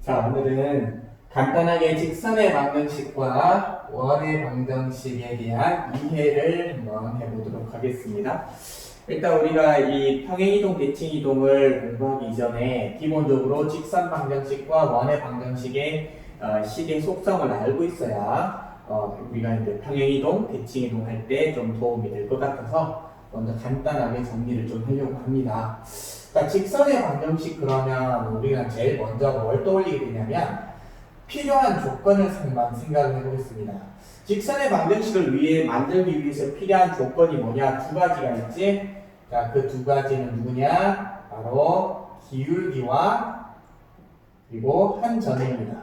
자, 오늘은 간단하게 직선의 방정식과 원의 방정식에 대한 이해를 한번 해보도록 하겠습니다. 일단 우리가 이 평행이동, 대칭이동을 공부하기 이전에 기본적으로 직선 방정식과 원의 방정식의 어, 식의 속성을 알고 있어야 어, 우리가 이제 평행이동, 대칭이동 할 때 좀 도움이 될 것 같아서 먼저 간단하게 정리를 좀 하려고 합니다. 그러니까 직선의 방정식 그러면 우리가 제일 먼저 뭘 떠올리게 되냐면 필요한 조건을 생각을 해보겠습니다. 직선의 방정식을 위해 만들기 위해서 필요한 조건이 뭐냐 두 가지가 있지. 자, 그 두 가지는 누구냐? 바로 기울기와 그리고 한 점입니다.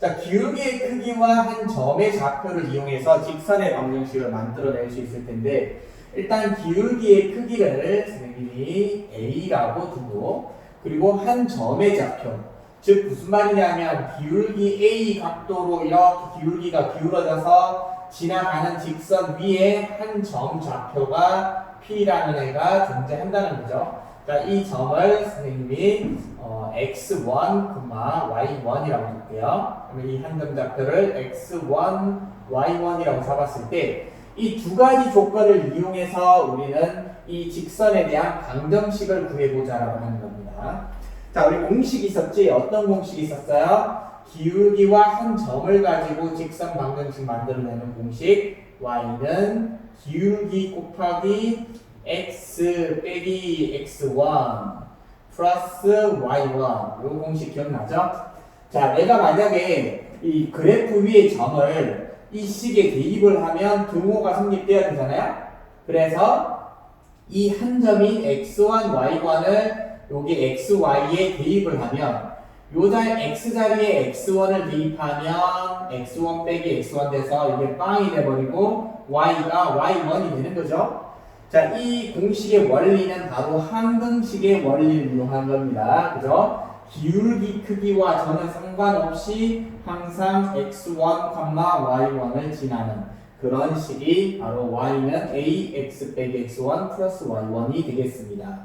자, 기울기의 크기와 한 점의 좌표를 이용해서 직선의 방정식을 만들어낼 수 있을 텐데 일단 기울기의 크기를 선생님이 a라고 두고 그리고 한 점의 좌표 즉 무슨 말이냐면 기울기 a 각도로 이렇게 기울기가 기울어져서 지나가는 직선 위에 한 점 좌표가 p라는 애가 존재한다는 거죠. 자, 이 점을 선생님이 어, x1, y1이라고 볼게요. 그러면 이 한 점 좌표를 x1, y1이라고 잡았을 때 이 두 가지 조건을 이용해서 우리는 이 직선에 대한 방정식을 구해보자라고 하는 겁니다. 자, 우리 공식이 있었지? 어떤 공식이 있었어요? 기울기와 한 점을 가지고 직선 방정식 만들어내는 공식 y는 기울기 곱하기 x 빼기 x1 플러스 y1 이 공식 기억나죠? 자, 내가 만약에 이 그래프 위에 점을 이 식에 대입을 하면 등호가 성립돼야 되잖아요. 그래서 이 한 점인 x1, y1을 여기 xy에 대입을 하면 요 자리 x 자리에 x1을 대입하면 x1 빼기 x1 돼서 이게 빵이 돼버리고 y가 y1이 되는 거죠. 자, 이 공식의 원리는 바로 항등식의 원리를 이용한 겁니다. 그죠? 기울기 크기와 전혀 상관없이 항상 x1, y1을 지나는 그런 식이 바로 y는 ax 빼기 x1 플러스 y1이 되겠습니다.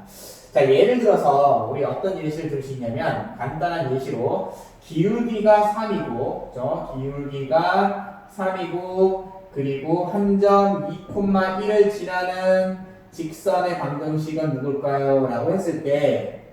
자, 예를 들어서 우리 어떤 예시를 들 수 있냐면 간단한 예시로 기울기가 3이고, 그죠? 기울기가 3이고 그리고 한 점 2,1을 지나는 직선의 방정식은 누굴까요? 라고 했을 때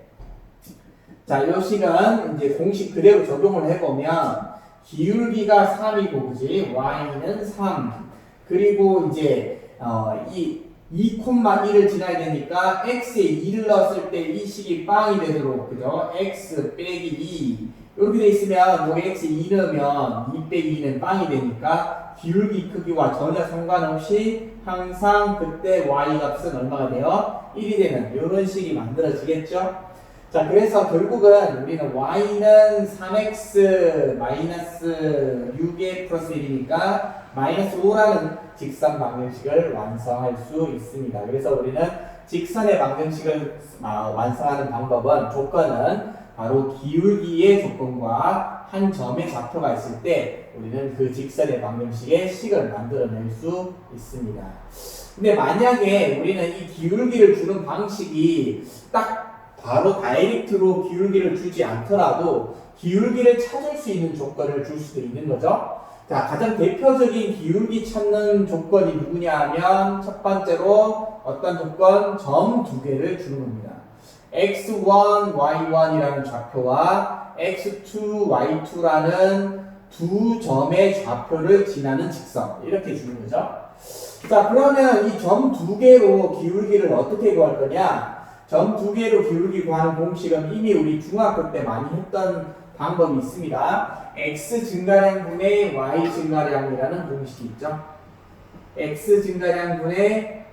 자, 이 식은 이제 공식 그대로 적용을 해보면 기울기가 3이고 그지? y는 3 그리고 이제 어, 이 2,1을 지나야 되니까 x에 2를 넣었을 때 이 식이 빵이 되도록 그죠? x 빼기 2 이렇게 돼 있으면 여기 x에 2 넣으면 2 빼기 2는 빵이 되니까 기울기 크기와 전혀 상관없이 항상 그때 y 값은 얼마가 돼요? 1이 되는 이런 식이 만들어지겠죠? 자 그래서 결국은 우리는 y는 3x 마이너스 6의 플러스 1이니까 마이너스 5라는 직선 방정식을 완성할 수 있습니다. 그래서 우리는 직선의 방정식을 아, 완성하는 방법은 조건은 바로 기울기의 조건과 한 점의 좌표가 있을 때 우리는 그 직선의 방정식의 식을 만들어낼 수 있습니다. 근데 만약에 우리는 이 기울기를 주는 방식이 딱 바로 다이렉트로 기울기를 주지 않더라도 기울기를 찾을 수 있는 조건을 줄 수도 있는 거죠. 자, 가장 대표적인 기울기 찾는 조건이 누구냐 하면 첫 번째로 어떤 조건? 점 두 개를 주는 겁니다. x1, y1이라는 좌표와 x2, y2라는 두 점의 좌표를 지나는 직선 이렇게 주는 거죠. 자, 그러면 이 점 두 개로 기울기를 어떻게 구할 거냐? 점 두 개로 기울기 구하는 공식은 이미 우리 중학교 때 많이 했던 방법이 있습니다. x 증가량 분의 y 증가량이라는 공식이 있죠. x 증가량 분의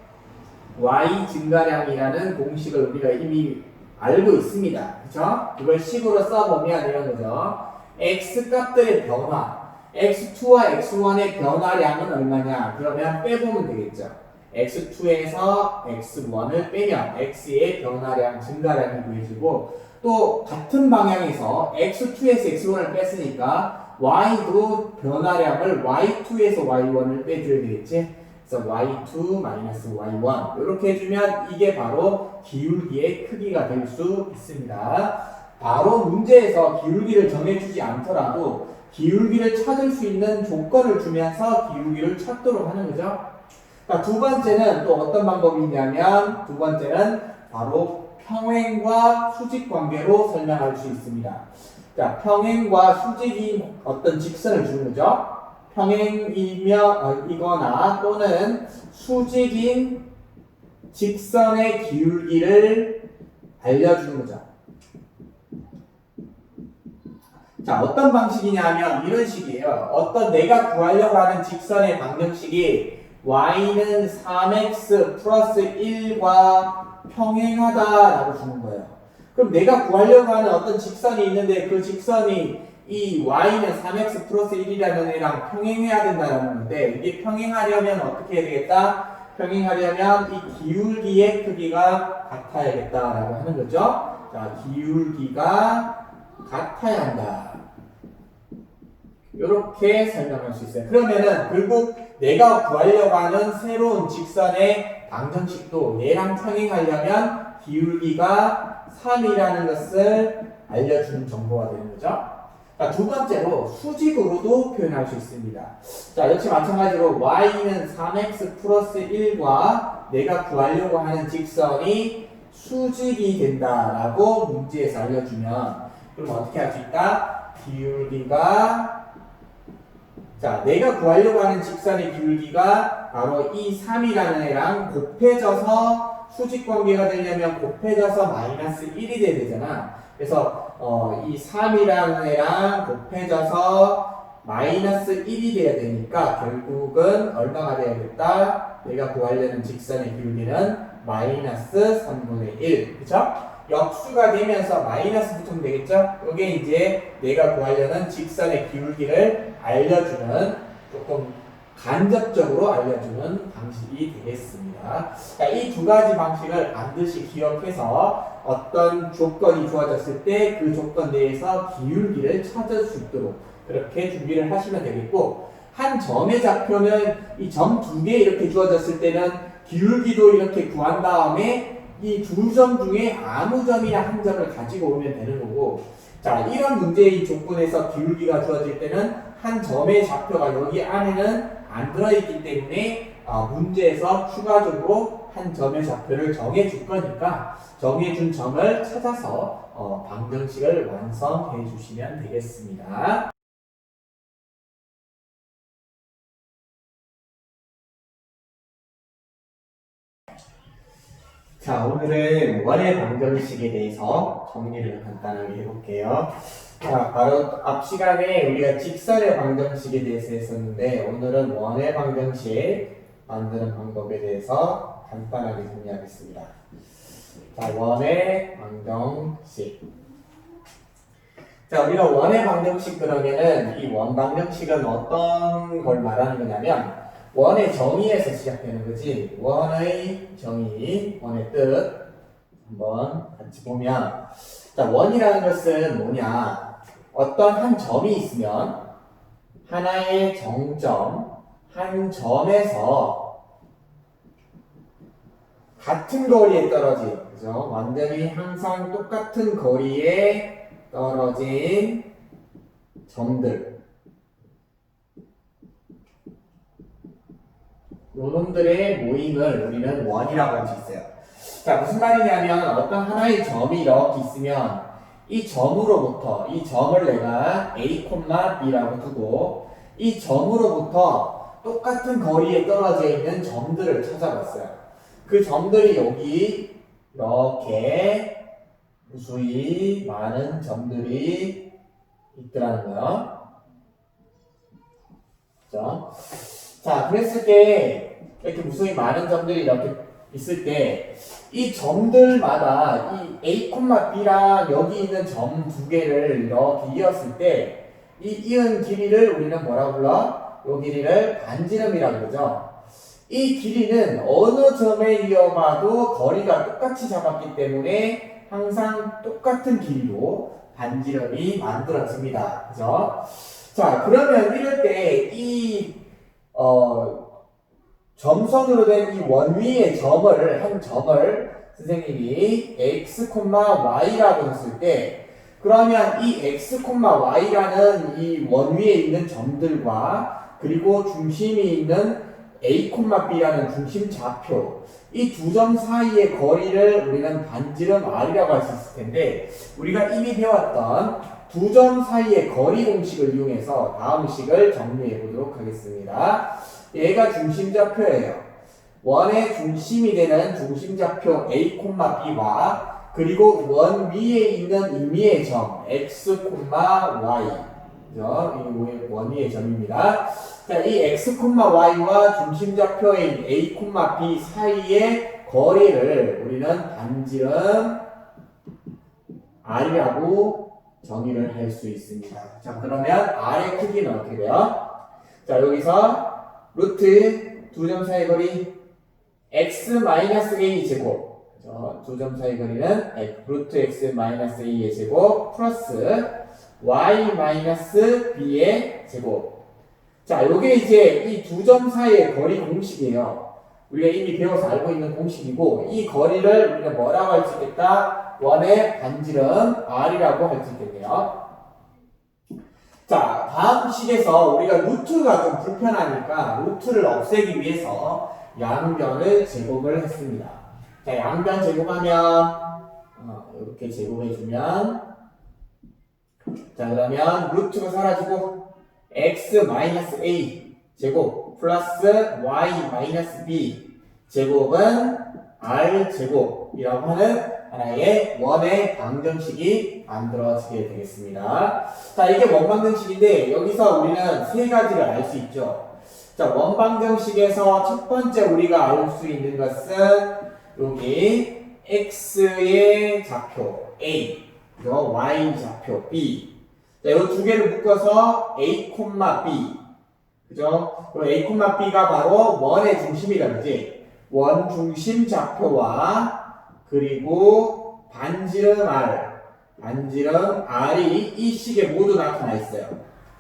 y 증가량이라는 공식을 우리가 이미 알고 있습니다. 그렇죠? 이걸 식으로 써보면 이런 거죠. x 값들의 변화, x2와 x1의 변화량은 얼마냐? 그러면 빼보면 되겠죠. X2에서 x1을 빼면 x의 변화량, 증가량이 구해지고 또 같은 방향에서 x2에서 x1을 뺐으니까 y도 변화량을 y2에서 y1을 빼줘야 되겠지? 그래서 y2 마이너스 y1 이렇게 해주면 이게 바로 기울기의 크기가 될 수 있습니다. 바로 문제에서 기울기를 정해주지 않더라도 기울기를 찾을 수 있는 조건을 주면서 기울기를 찾도록 하는 거죠. 자, 두 번째는 또 어떤 방법이 있냐면 두 번째는 바로 평행과 수직 관계로 설명할 수 있습니다. 자, 평행과 수직인 어떤 직선을 주는 거죠. 평행이며 어, 이거나 또는 수직인 직선의 기울기를 알려주는 거죠. 자, 어떤 방식이냐면 이런 식이에요. 어떤 내가 구하려고 하는 직선의 방정식이 y는 3x 플러스 1과 평행하다라고 주는 거예요. 그럼 내가 구하려고 하는 어떤 직선이 있는데 그 직선이 이 y는 3x 플러스 1이라는 애랑 평행해야 된다는 건데 이게 평행하려면 어떻게 해야 되겠다? 평행하려면 이 기울기의 크기가 같아야겠다라고 하는 거죠. 자, 기울기가 같아야 한다. 이렇게 설명할 수 있어요. 그러면은 결국 내가 구하려고 하는 새로운 직선의 방정식도 얘랑 평행하려면 기울기가 3이라는 것을 알려주는 정보가 되는 거죠. 자, 두 번째로 수직으로도 표현할 수 있습니다. 자, 역시 마찬가지로 y는 3x 플러스 1과 내가 구하려고 하는 직선이 수직이 된다라고 문제에서 알려주면 그럼 어떻게 할 수 있다? 기울기가 자, 내가 구하려고 하는 직선의 기울기가 바로 이 3이라는 애랑 곱해져서 수직 관계가 되려면 곱해져서 마이너스 1이 돼야 되잖아. 그래서 어, 이 3이라는 애랑 곱해져서 마이너스 1이 돼야 되니까 결국은 얼마가 돼야겠다? 내가 구하려는 직선의 기울기는 마이너스 3분의 1. 그쵸? 역수가 되면서 마이너스 붙으면 되겠죠? 이게 이제 내가 구하려는 직선의 기울기를 알려주는 조금 간접적으로 알려주는 방식이 되겠습니다. 이 두 가지 방식을 반드시 기억해서 어떤 조건이 주어졌을 때 그 조건 내에서 기울기를 찾을 수 있도록 그렇게 준비를 하시면 되겠고 한 점의 좌표는 이 점 두 개 이렇게 주어졌을 때는 기울기도 이렇게 구한 다음에 이두점 중에 아무 점이나 한 점을 가지고 오면 되는 거고 자 이런 문제의 조건에서 기울기가 주어질 때는 한 점의 좌표가 여기 안에는 안 들어있기 때문에 어, 문제에서 추가적으로 한 점의 좌표를 정해줄 거니까 정해준 점을 찾아서 어, 방정식을 완성해 주시면 되겠습니다. 자, 오늘은 원의 방정식에 대해서 정리를 간단하게 해볼게요. 자, 바로 앞 시간에 우리가 직선의 방정식에 대해서 했었는데, 오늘은 원의 방정식 만드는 방법에 대해서 간단하게 정리하겠습니다. 자, 원의 방정식. 자, 우리가 원의 방정식 그러면은 이 원 방정식은 어떤 걸 말하는 거냐면, 원의 정의에서 시작되는 거지. 원의 정의, 원의 뜻. 한번 같이 보면. 자, 원이라는 것은 뭐냐. 어떤 한 점이 있으면 하나의 정점, 한 점에서 같은 거리에 떨어진, 그죠? 완전히 항상 똑같은 거리에 떨어진 점들. 요놈들의 모임을 우리는 원이라고 할 수 있어요. 자, 무슨 말이냐면 어떤 하나의 점이 이렇게 있으면 이 점으로부터 이 점을 내가 A, B라고 두고 이 점으로부터 똑같은 거리에 떨어져 있는 점들을 찾아봤어요. 그 점들이 여기 이렇게 무수히 많은 점들이 있더라는 거예요. 자, 그랬을 때 이렇게 무수히 많은 점들이 이렇게 있을 때 이 점들마다 이 A, B랑 여기 있는 점 두 개를 이렇게 이었을 때 이 이은 길이를 우리는 뭐라 불러? 요 길이를 반지름이라고 그러죠. 이 길이는 어느 점에 이어봐도 거리가 똑같이 잡았기 때문에 항상 똑같은 길이로 반지름이 만들어집니다. 그죠? 자, 그러면 이럴 때 이 어, 점선으로 된 이 원 위의 점을 한 점을 선생님이 x, y라고 했을 때 그러면 이 x, y라는 이 원 위에 있는 점들과 그리고 중심이 있는 a, b라는 중심 좌표 이 두 점 사이의 거리를 우리는 반지름 r이라고 할 수 있을 텐데 우리가 이미 배웠던 두 점 사이의 거리 공식을 이용해서 다음 식을 정리해 보도록 하겠습니다. 얘가 중심 좌표예요. 원의 중심이 되는 중심 좌표 a, b와 그리고 원 위에 있는 임의의 점 x, y 그죠? 이원 위의 점입니다. 자, 이 x, y와 중심 좌표인 a, b 사이의 거리를 우리는 반지름 r이라고 정의를 할 수 있습니다. 자, 그러면 r의 크기는 어떻게 돼요? 자, 여기서 루트 두점 사이 거리 x-a 제곱 두점 사이 거리는 루트 x 마이너스 a의 제곱 플러스 y 마이너스 b의 제곱. 자, 요게 이제 이 두 점 사이의 거리 공식이에요. 우리가 이미 배워서 알고 있는 공식이고 이 거리를 우리가 뭐라고 할 수 있겠다? 원의 반지름 r이라고 할 수 있겠네요. 자, 다음 식에서 우리가 루트가 좀 불편하니까 루트를 없애기 위해서 양변을 제곱을 했습니다. 자, 양변 제곱하면 어, 이렇게 제곱해주면 자 그러면 루트가 사라지고 x 마이너스 a 제곱 플러스 y 마이너스 b 제곱은 r 제곱이라고 하는 하나의 원의 방정식이 만들어지게 되겠습니다. 자 이게 원방정식인데 여기서 우리는 세 가지를 알 수 있죠. 자 원방정식에서 첫 번째 우리가 알 수 있는 것은 여기 x의 좌표 a, 그죠? y 좌표 b. 자, 이두 개를 묶어서 a, b. 그죠? 그럼 a, b가 바로 원의 중심이라든지 원 중심 좌표와 그리고 반지름 r, 반지름 r이 이 식에 모두 나타나 있어요.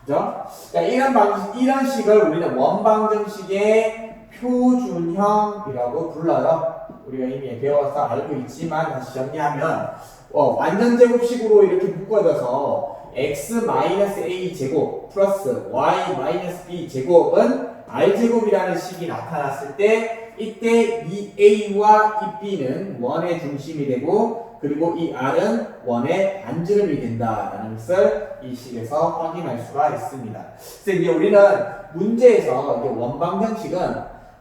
그죠? 자, 이런 방식, 이런 식을 우리는 원방정식의 표준형이라고 불러요. 우리가 이미 배워서 알고 있지만 다시 정리하면 어, 완전 제곱식으로 이렇게 묶어져서 x a 제곱 플러스 y b 제곱은 r 제곱이라는 식이 나타났을 때 이때 이 a와 이 b는 원의 중심이 되고 그리고 이 r은 원의 반지름이 된다라는 것을 이 식에서 확인할 수가 있습니다. 그래서 이제 우리는 문제에서 원방정식은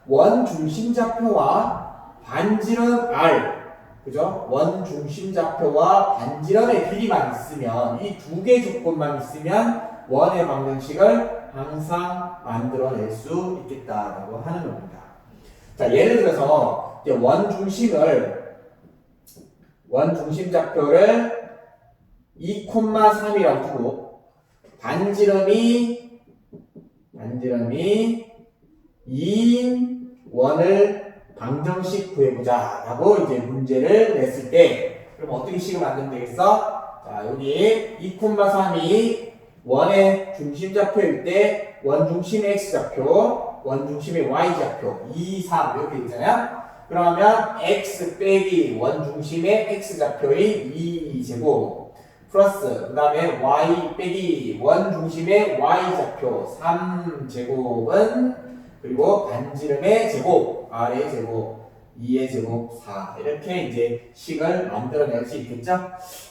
원 중심 좌표와 반지름 r 그죠? 원 중심 좌표와 반지름의 길이만 있으면 이 두 개 조건만 있으면 원의 방정식을 항상 만들어낼 수 있겠다라고 하는 겁니다. 자, 예를 들어서 이제 원 중심을 원 중심 좌표를 2,3이라고 두고 반지름이 반지름이 2인 원을 방정식 구해보자 라고 이제 문제를 냈을 때 그럼 어떻게 식을 만들면 되겠어? 자 여기 2,3이 원의 중심 좌표일 때 원 중심의 x좌표 원 중심의 y좌표 2, 3 이렇게 있잖아요. 그러면 x 빼기 원 중심의 x좌표의 2제곱 플러스 그 다음에 y 빼기 원 중심의 y좌표 3제곱은 그리고 반지름의 제곱 r의 제곱 2의 제곱 4 이렇게 이제 식을 만들어낼 수 있겠죠?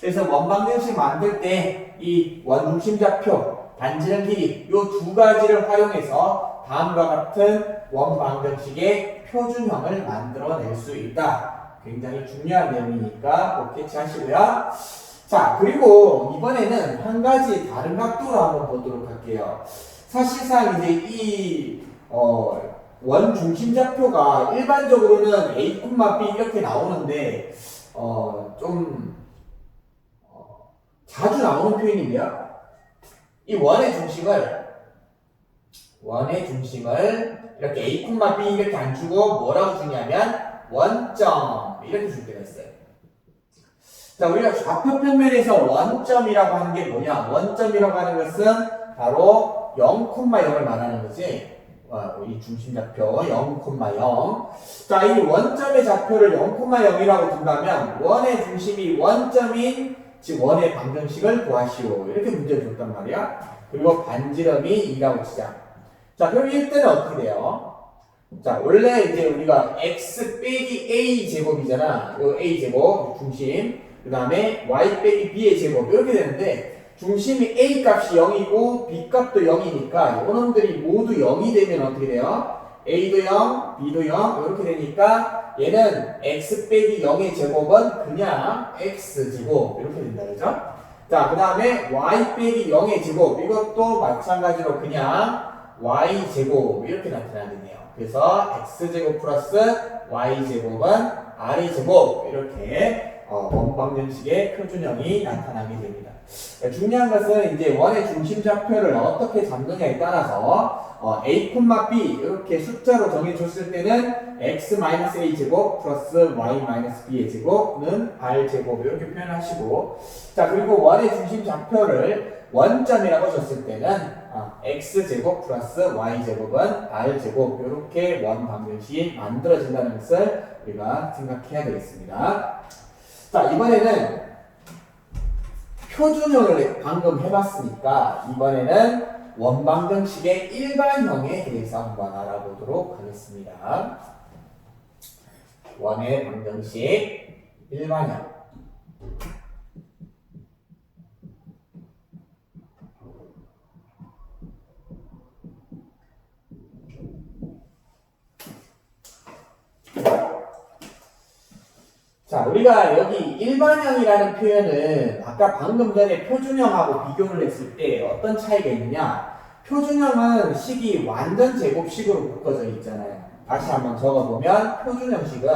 그래서 원방정식 만들 때 이 원중심 좌표 반지름 길이 이 두 가지를 활용해서 다음과 같은 원방정식의 표준형을 만들어낼 수 있다. 굉장히 중요한 내용이니까 꼭 캐치하시고요. 자, 그리고 이번에는 한 가지 다른 각도로 한번 보도록 할게요. 사실상 이제 이, 어, 원 중심 좌표가 일반적으로는 A, B 이렇게 나오는데, 어, 좀, 어, 자주 나오는 표현인데요. 이 원의 중심을 원의 중심을 이렇게 A, B 이렇게 안 주고 뭐라고 주냐면 원점 이렇게 줄 때가 있어요. 자, 우리가 좌표 평면에서 원점이라고 하는 게 뭐냐? 원점이라고 하는 것은 바로 0,0을 말하는 거지. 어, 이 중심 좌표 0,0. 자, 이 원점의 좌표를 0,0이라고 둔다면 원의 중심이 원점인 즉 원의 방정식을 구하시오. 이렇게 문제를 줬단 말이야. 그리고 반지름이 2라고 치자. 자, 그럼 이때는 어떻게 돼요? 자, 원래 이제 우리가 x 빼기 a 제곱이잖아. 요 a 제곱 중심. 그 다음에 y 빼기 b의 제곱 이렇게 되는데 중심이 a 값이 0이고 b 값도 0이니까 요 놈들이 모두 0이 되면 어떻게 돼요? a도 0, b도 0 이렇게 되니까 얘는 x 빼기 0의 제곱은 그냥 x 제곱 이렇게 된다 그죠? 자, 그 다음에 y 빼기 0의 제곱 이것도 마찬가지로 그냥 y 제곱 이렇게 나타나겠네요. 그래서 x 제곱 플러스 y 제곱은 r의 제곱 이렇게 어, 원방정식의 표준형이 나타나게 됩니다. 네, 중요한 것은 이제 원의 중심 좌표를 어떻게 잡느냐에 따라서 어, a, b 이렇게 숫자로 정해줬을 때는 x a 제곱 플러스 y b의 제곱은 r 제곱 이렇게 표현하시고 자 그리고 원의 중심 좌표를 원점이라고 줬을 때는 어, x 제곱 플러스 y 제곱은 r 제곱 이렇게 원 방정식이 만들어진다는 것을 우리가 생각해야 되겠습니다. 자 이번에는 표준형을 방금 해봤으니까 이번에는 원방정식의 일반형에 대해서 한번 알아보도록 하겠습니다. 원의 방정식 일반형. 자, 우리가 여기 일반형이라는 표현은 아까 방금 전에 표준형하고 비교를 했을 때 어떤 차이가 있느냐? 표준형은 식이 완전 제곱식으로 묶어져 있잖아요. 다시 한번 적어보면 표준형식은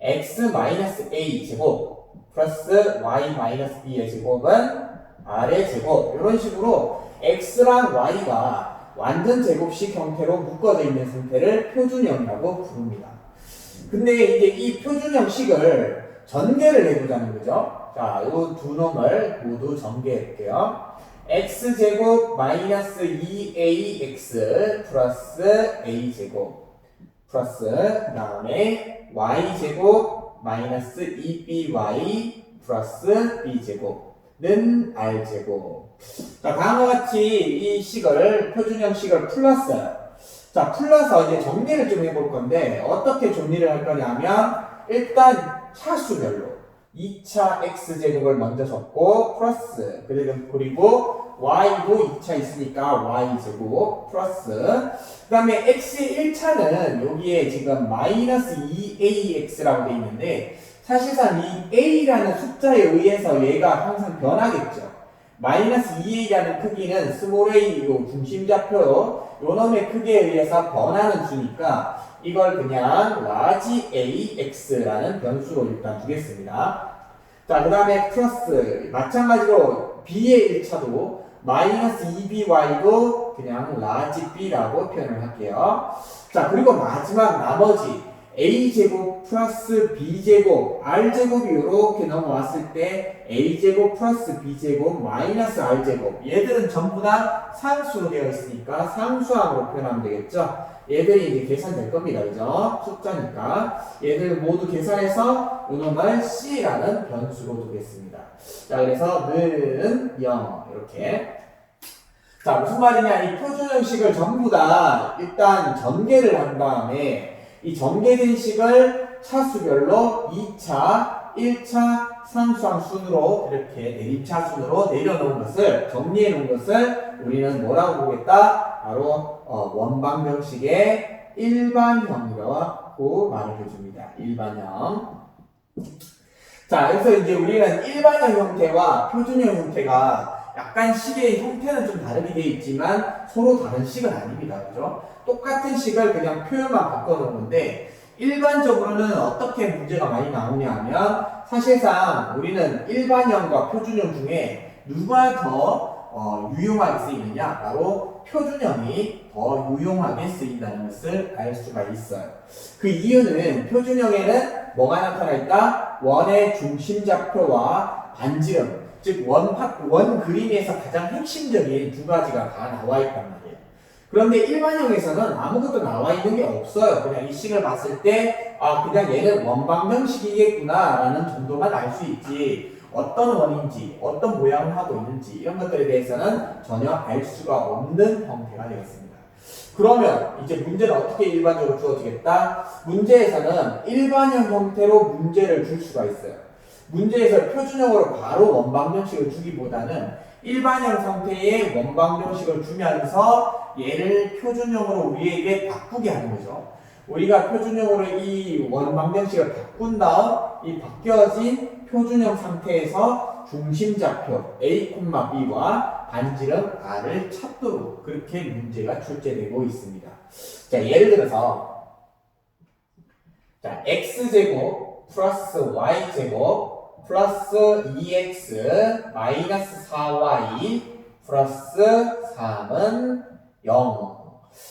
x-a 제곱 플러스 y-b의 제곱은 r의 제곱 이런 식으로 x랑 y가 완전 제곱식 형태로 묶어져 있는 상태를 표준형이라고 부릅니다. 근데 이제 이 표준형식을 전개를 해보자는 거죠. 자, 이 두 놈을 모두 전개할게요. x제곱 마이너스 2ax 플러스 a제곱 플러스 그 다음에 y제곱 마이너스 2by 플러스 b제곱 는 r제곱 자, 다음과 같이 이 식을 표준형 식을 풀었어요. 자, 풀러서 이제 정리를 좀 해볼 건데 어떻게 정리를 할 거냐면 일단 차수별로 2차 x제곱을 먼저 적고 플러스 그리고 y도 2차 있으니까 y제곱 플러스 그 다음에 x의 1차는 여기에 지금 마이너스 2ax라고 되어 있는데 사실상 이 a라는 숫자에 의해서 얘가 항상 변하겠죠. 마이너스 2a라는 크기는 스몰 a 요 중심 좌표 요 놈의 크기에 의해서 변하는 수니까 이걸 그냥 라지 ax라는 변수로 일단 두겠습니다. 자, 그 다음에 플러스 마찬가지로 b의 1차도 마이너스 2by도 그냥 라지 b라고 표현을 할게요. 자, 그리고 마지막 나머지 a제곱 플러스 b제곱 r제곱이 이렇게 넘어왔을 때 a제곱 플러스 b제곱 마이너스 r제곱. 얘들은 전부 다 상수로 되어 있으니까 상수항으로 표현하면 되겠죠? 얘들이 이제 계산될 겁니다. 그죠? 숫자니까. 얘들 모두 계산해서 이놈을 c라는 변수로 두겠습니다. 자 그래서 는 0 이렇게. 자 무슨 말이냐? 이 표준 형식을 전부 다 일단 전개를 한 다음에 이 전개된 식을 차수별로 2차, 1차 상수항 순으로 이렇게 대립차 순으로 내려놓은 것을 정리해 놓은 것을 우리는 뭐라고 보겠다? 바로 어, 원방정식의 일반형이라고 말을 해줍니다. 일반형. 자, 그래서 이제 우리는 일반형 형태와 표준형 형태가 약간 식의 형태는 좀 다르게 되어 있지만 서로 다른 식은 아닙니다. 그죠? 똑같은 식을 그냥 표현만 바꿔놓은 건데 일반적으로는 어떻게 문제가 많이 나오냐 하면 사실상 우리는 일반형과 표준형 중에 누가 더 어, 유용하게 쓰이느냐 바로 표준형이 더 유용하게 쓰인다는 것을 알 수가 있어요. 그 이유는 표준형에는 뭐가 나타나 있다? 원의 중심 좌표와 반지름 즉 원, 원 그림에서 가장 핵심적인 두 가지가 다 나와 있단 말이에요. 그런데 일반형에서는 아무것도 나와 있는 게 없어요. 그냥 이 식을 봤을 때, 아, 그냥 얘는 원방정식이겠구나라는 정도만 알 수 있지. 어떤 원인지, 어떤 모양을 하고 있는지, 이런 것들에 대해서는 전혀 알 수가 없는 형태가 되겠습니다. 그러면 이제 문제는 어떻게 일반적으로 주어지겠다? 문제에서는 일반형 형태로 문제를 줄 수가 있어요. 문제에서 표준형으로 바로 원방정식을 주기보다는 일반형 상태의 원방정식을 주면서 얘를 표준형으로 우리에게 바꾸게 하는 거죠. 우리가 표준형으로 이 원방정식을 바꾼 다음 이 바뀌어진 표준형 상태에서 중심좌표 A, B와 반지름 R을 찾도록 그렇게 문제가 출제되고 있습니다. 자, 예를 들어서 자, X제곱 플러스 Y제곱 플러스 2X 마이너스 4Y 플러스 3은 0.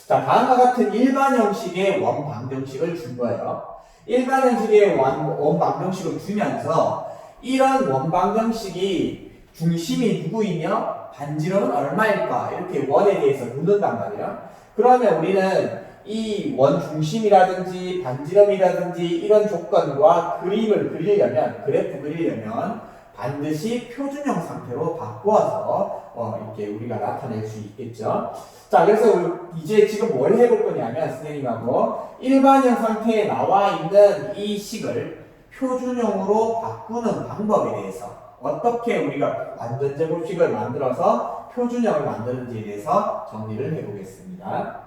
자, 다음과 같은 일반 형식의 원방정식을 준 거예요. 일반 형식의 원, 원방정식을 주면서 이런 원방정식이 중심이 누구이며 반지름은 얼마일까 이렇게 원에 대해서 묻는단 말이에요. 그러면 우리는 이 원 중심이라든지 반지름이라든지 이런 조건과 그림을 그리려면 그래프 그리려면 반드시 표준형 상태로 바꿔서 어, 이렇게 우리가 나타낼 수 있겠죠. 자, 그래서 이제 지금 뭘 해볼 거냐면 선생님하고 일반형 상태에 나와 있는 이 식을 표준형으로 바꾸는 방법에 대해서 어떻게 우리가 완전 제곱식을 만들어서 표준형을 만드는지에 대해서 정리를 해보겠습니다.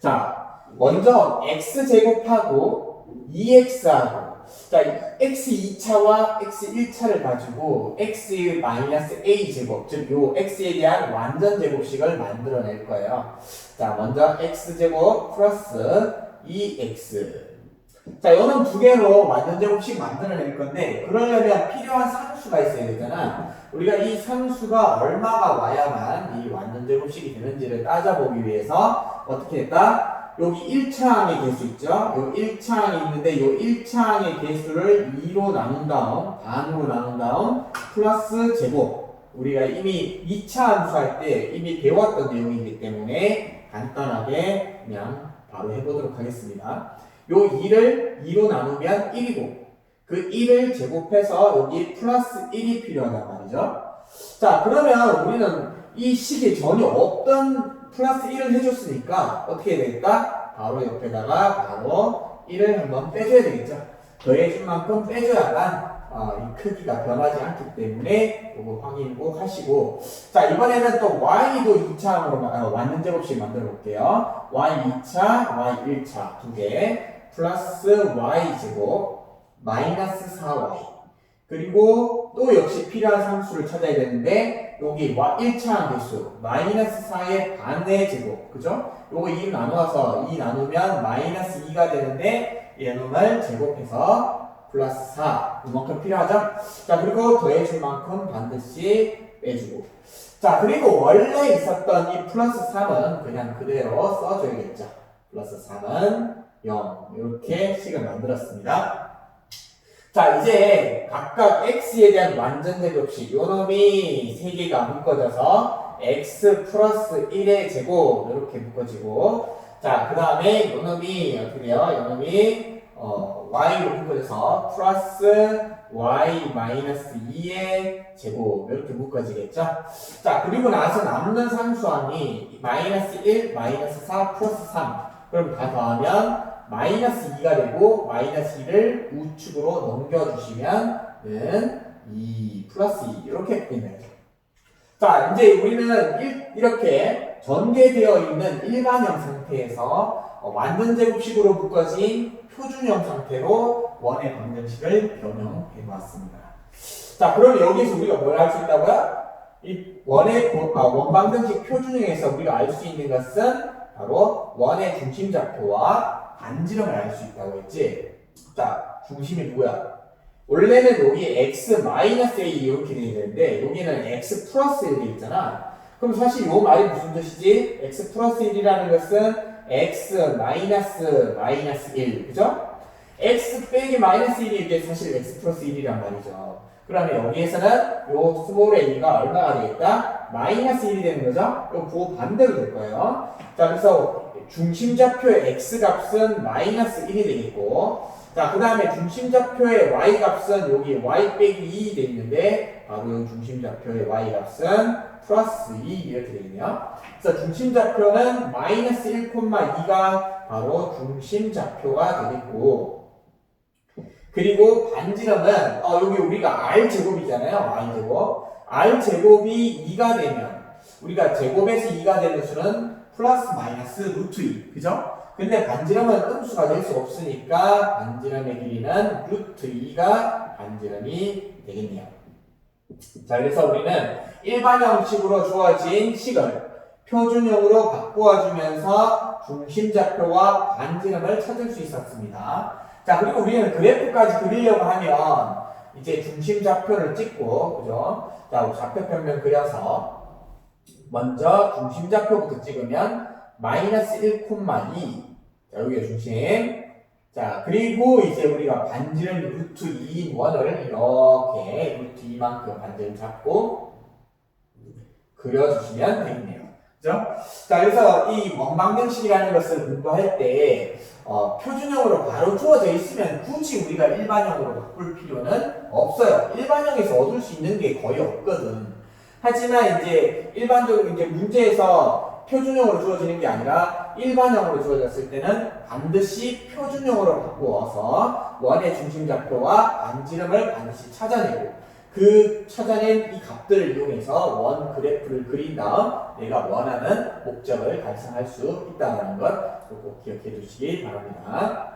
자, 먼저 x 제곱하고 2x하고 자, x 2차와 x 1차를 가지고 x a 제곱, 즉 요 x에 대한 완전 제곱식을 만들어낼 거예요. 자, 먼저 x 제곱 플러스 2x. 자, 요는 두 개로 완전 제곱식 만들어낼 건데 그러려면 필요한 상수가 있어야 되잖아. 우리가 이 상수가 얼마가 와야만 이 완전 제곱식이 되는지를 따져보기 위해서 어떻게 했다? 여기 1차항의 개수 있죠? 요 1차항이 있는데 요 1차항의 개수를 2로 나눈 다음, 반으로 나눈 다음, 플러스 제곱. 우리가 이미 2차 함수할 때 이미 배웠던 내용이기 때문에 간단하게 그냥 바로 해보도록 하겠습니다. 요 2를 2로 나누면 1이고, 그 1을 제곱해서 여기 플러스 1이 필요하단 말이죠. 자, 그러면 우리는 이 식에 전혀 없던 플러스 1을 해줬으니까 어떻게 되겠다? 바로 옆에다가 바로 1을 한번 빼줘야 되겠죠. 더해준 만큼 빼줘야만 어, 이 크기가 변하지 않기 때문에 이거 확인 꼭 하시고 자 이번에는 또 y도 2차로 어, 완전 제곱식 만들어 볼게요. y 2차, y 1차 두 개 플러스 y 제곱 마이너스 4y 그리고 또 역시 필요한 상수를 찾아야 되는데 여기 1차 개수 마이너스 4의 반의 제곱 그죠? 요거 2 나눠서 2 나누면 마이너스 2가 되는데 얘놈을 제곱해서 플러스 4 이만큼 필요하죠? 자 그리고 더해줄 만큼 반드시 빼주고. 자 그리고 원래 있었던 이 플러스 3은 그냥 그대로 써줘야겠죠? 플러스 3은 0 이렇게 식을 만들었습니다 자, 이제 각각 x에 대한 완전 제곱식 요 놈이 세 개가 묶어져서 x 플러스 1의 제곱 이렇게 묶어지고 자, 그 다음에 요 놈이 어떻게 돼요? 요 놈이 어, y로 묶어져서 플러스 y 마이너스 2의 제곱 이렇게 묶어지겠죠? 자, 그리고 나서 남는 상수항이 마이너스 1, 마이너스 4, 플러스 3 그럼 다 더하면 마이너스 2가 되고 마이너스 2를 우측으로 넘겨주시면은 2 플러스 2 이렇게 되네요. 자 이제 우리는 일, 이렇게 전개되어 있는 일반형 상태에서 어, 완전 제곱식으로 묶어진 표준형 상태로 원의 방정식을 변형해 보았습니다. 자 그럼 여기서 우리가 뭘 할 수 있다고요? 이 원의 아, 원방정식 표준형에서 우리가 알 수 있는 것은 바로 원의 중심 좌표와 반지름을 알 수 있다고 했지? 자, 중심이 누구야? 원래는 여기 x a 이렇게 되어 있는데 여기는 x 플러스 1이 있잖아. 그럼 사실 이 말이 무슨 뜻이지? x 플러스 1이라는 것은 x 마이너스 마이너스 1, 그죠? x 빼기 마이너스 1이 이게 사실 x 플러스 1이란 말이죠. 그러면 여기에서는 요 스몰 a가 얼마가 되겠다? 마이너스 1이 되는 거죠? 이거 부호 반대로 될 거예요. 자, 그래서 중심좌표의 x 값은 마이너스 1이 되겠고, 자, 그 다음에 중심좌표의 y 값은 여기 y 빼기 2이 돼 있는데, 바로 이 중심좌표의 y 값은 플러스 2 이렇게 되겠네요. 그래서 중심좌표는 마이너스 1,2가 바로 중심좌표가 되겠고, 그리고 반지름은 어, 여기 우리가 r 제곱이잖아요. y 제곱. r 제곱이 2가 되면 우리가 제곱에서 2가 되는 수는 플러스 마이너스 루트 2. 그죠? 근데 반지름은 음수가 될 수 없으니까 반지름의 길이는 루트 2가 반지름이 되겠네요. 자, 그래서 우리는 일반 형식으로 주어진 식을 표준형으로 바꾸어 주면서 중심좌표와 반지름을 찾을 수 있었습니다. 자, 그리고 우리는 그래프까지 그리려고 하면 이제 중심 좌표를 찍고, 그죠? 자, 좌표 평면 그려서 먼저 중심 좌표부터 찍으면 마이너스 1,2. 자, 여기가 중심. 자, 그리고 이제 우리가 반지름 루트 2인 원을 이렇게 루트 2만큼 반지름 잡고 그려주시면 되겠네요. 그죠? 자, 그래서 이 원방정식이라는 것을 공부할 때 어, 표준형으로 바로 주어져 있으면 굳이 우리가 일반형으로 바꿀 필요는 없어요. 일반형에서 얻을 수 있는 게 거의 없거든. 하지만 이제 일반적으로 이제 문제에서 표준형으로 주어지는 게 아니라 일반형으로 주어졌을 때는 반드시 표준형으로 바꾸어서 원의 중심좌표와 반지름을 반드시 찾아내고 그 찾아낸 이 값들을 이용해서 원 그래프를 그린 다음 내가 원하는 목적을 달성할 수 있다는 것 꼭 기억해 두시기 바랍니다.